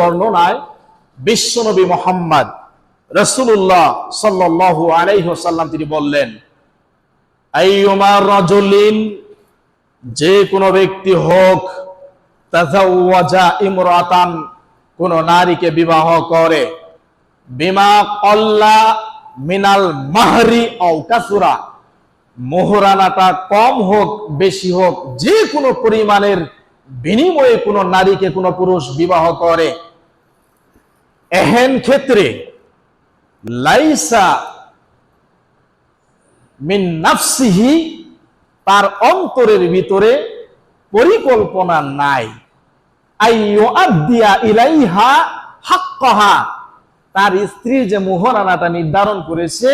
বর্ণনায় বিশ্বনবী মোহাম্মদ রসুল্লাহ আলাইহি তিনি বললেন যে কোনো ব্যক্তি হোক কোন নারীকে বিবাহ করে, বিমা কল্লা মিনাল মাহরি আও কাসুরা, মোহরানাটা কম হোক, বেশি হোক, যে কোনো পরিমাণের বিনিময়ে কোনো নারীকে কোনো পুরুষ বিবাহ করে। এহেন ক্ষেত্রে লাইসা মিন নাফসিহি তার অন্তরের ভিতরে পরিকল্পনা নাই। ইলাইহা তার স্ত্রীর যে মোহরানাটা নির্ধারণ করেছে,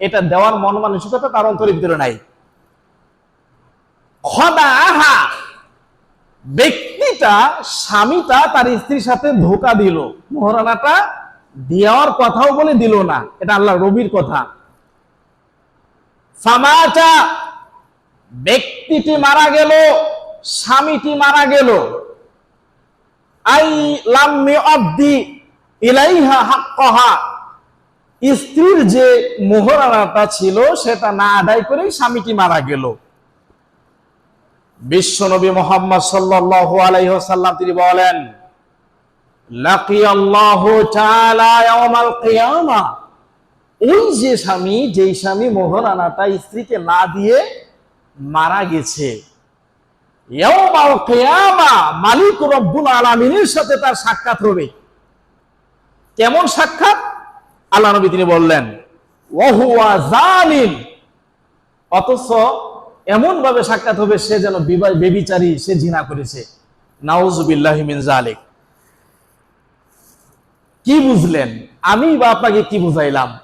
এটা দেওয়ার মন মানসিকতা তার অন্তরের ভিতরে নাই। খদা ব্যক্তিটা, স্বামীটা তার স্ত্রীর সাথে ধোকা দিল। মোহরানাটা দেওয়ার কথাও বলে দিল না। এটা আল্লাহ রবির কথা। সামাচা ব্যক্তিটি মারা গেল, স্বামীটি মারা গেল। আই লাম্মি অব্দি ইলাইহা হাক্কাহা। স্ত্রীর যে মোহরানাটা ছিল, সেটা না আদায় করেই স্বামীটি মারা গেল। বিশ্বনবী মোহাম্মদ সাল্লাল্লাহু আলাইহি ওয়াসাল্লাম, তিনি বলেন, লাকিয়াল্লাহু তাআলা ইয়াউমাল কিয়ামা। ওই যে স্বামী, যেই স্বামী মোহরানাটা স্ত্রীকে না দিয়ে মারা গেছে। ইয়াউমাল কিয়ামা, মালিক রব্বুল আলামিনের সাথে তার সাক্ষাৎ হবে। কেমন সাক্ষাৎ? আল্লাহ নবী তিনি বললেন ওহুয়া জালিম। অথচ এমন ভাবে সাক্ষাৎ হবে, সে যেন বিবা- বেবিচারী, সে জিনা করেছে। নাউজুবিল্লাহি কি বুঝলেন? আমি বা আপনাকে কি বুঝাইলাম?